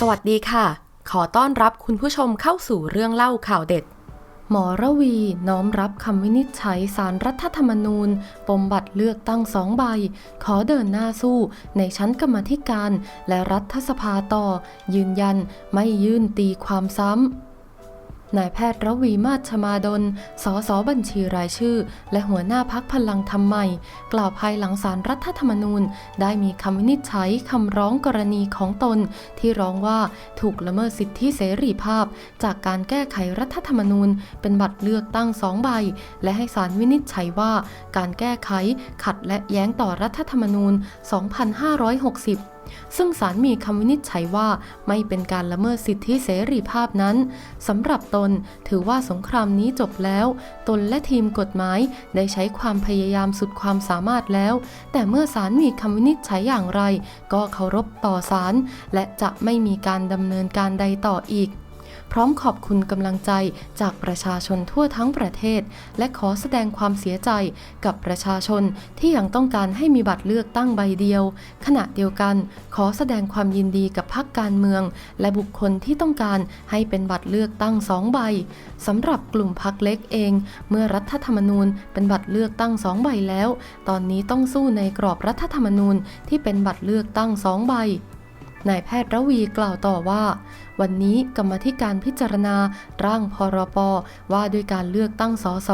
สวัสดีค่ะ ขอต้อนรับคุณผู้ชมเข้าสู่เรื่องเล่าข่าวเด็ด หมอระวีน้อมรับคำวินิจฉัยสารรัฐธรรมนูญ ปมบัตรเลือกตั้งสองใบ ขอเดินหน้าสู้ในชั้นกรรมธิการ และรัฐสภาต่อ ยืนยันไม่ยื่นตีความซ้ำ นายแพทย์ระวีมาชมาดล สสบัญชีรายชื่อ และหัวหน้าพักพลังธรรมใหม่ กล่าวภายหลังสารรัฐธรรมนูญ ได้มีคำวินิจฉัยคำร้องกรณีของตน ที่ร้องว่าถูกละเมิดสิทธิเสรีภาพ จากการแก้ไขรัฐธรรมนูญ เป็นบัตรเลือกตั้งสองใบ และให้สารวินิจฉัยว่า การแก้ไขขัดและแย้งต่อรัฐธรรมนูญ 2560 ซึ่งศาลมีคำวินิจฉัยว่าไม่เป็นการละเมิดสิทธิเสรีภาพนั้นสำหรับตนถือว่าสงครามนี้จบแล้ว ตนและทีมกฎหมายได้ใช้ความพยายามสุดความสามารถแล้ว แต่เมื่อศาลมีคำวินิจฉัยอย่างไร ก็เคารพต่อศาลและจะไม่มีการดำเนินการใดต่ออีก พร้อมขอบคุณกำลังใจจากประชาชนทั่วทั้งประเทศ และขอแสดงความเสียใจกับประชาชนที่ยังต้องการให้มีบัตรเลือกตั้งใบเดียว ขณะเดียวกันขอแสดงความยินดีกับพรรคการเมือง และบุคคลที่ต้องการให้เป็นบัตรเลือกตั้งสองใบสำหรับกลุ่มพรรคเล็กเอง เมื่อรัฐธรรมนูญเป็นบัตรเลือกตั้งสองใบแล้ว ตอนนี้ต้องสู้ในกรอบรัฐธรรมนูญที่เป็นบัตรเลือกตั้งสองใบ นายแพทย์ระวีกล่าวต่อว่า วันนี้กรรมาธิการพิจารณาร่างพรปว่าด้วยการเลือกตั้งสส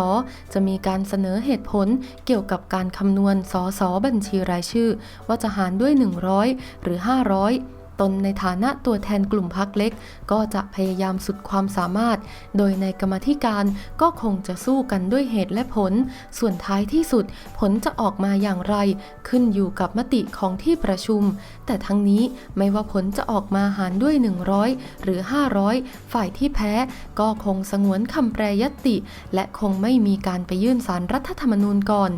จะมีการเสนอเหตุผลเกี่ยวกับการคำนวณสสบัญชีรายชื่อ ว่าจะหารด้วย 100 หรือ 500 ตนในฐานะตัวแทนกลุ่มพักเล็ก ก็จะพยายามสุดความสามารถ โดยในกรรมธิการก็คงจะสู้กันด้วยเหตุและผล ส่วนท้ายที่สุดผลจะออกมาอย่างไร ขึ้นอยู่กับมติของที่ประชุม แต่ทั้งนี้ไม่ว่าผลจะออกมาหารด้วย 100 หรือ 500 ฝ่ายที่แพ้ก็คงสงวนคำแปรยติ และคงไม่มีการไปยื่นสารรัฐธรรมนูญก่อน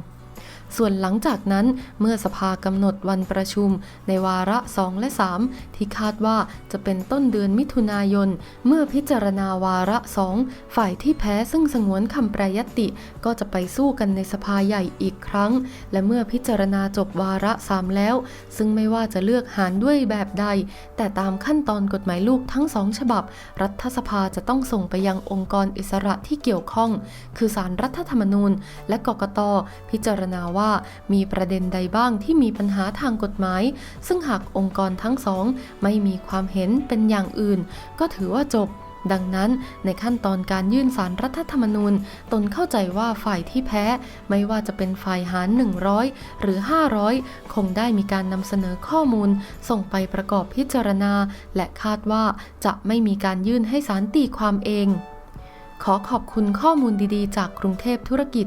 ส่วนหลังจากนั้นเมื่อสภากำหนดวันประชุม ในวาระ 2 และ 3 ที่คาดว่าจะเป็นต้นเดือนมิถุนายน เมื่อพิจารณาวาระ 2 ฝ่ายที่แพ้ซึ่งสงวนคำแปรยติ ก็จะไปสู้กันในสภาใหญ่อีกครั้ง และเมื่อพิจารณาจบวาระ 3 แล้ว ซึ่งไม่ว่าจะเลือกหารด้วยแบบใด แต่ตามขั้นตอนกฎหมายลูกทั้งสองฉบับ รัฐสภาจะต้องส่งไปยังองค์กรอิสระที่เกี่ยวข้อง คือสารรัฐธรรมนูญ และกกตพิจารณาว่าว่ามีประเด็นใดบ้างที่มีปัญหาทางกฎหมาย ซึ่งหากองค์กรทั้งสองไม่มีความเห็นเป็นอย่างอื่น ก็ถือว่าจบดังนั้นในขั้นตอนการยื่นสารรัฐธรรมนูญ ตนเข้าใจว่าฝ่ายที่แพ้ ไม่ว่าจะเป็นฝ่ายหาร 100 หรือ 500 คงได้มีการนำเสนอข้อมูล ส่งไปประกอบพิจารณา และคาดว่าจะไม่มีการยื่นให้สารตีความเอง ขอขอบคุณข้อมูลดีๆ จากกรุงเทพธุรกิจ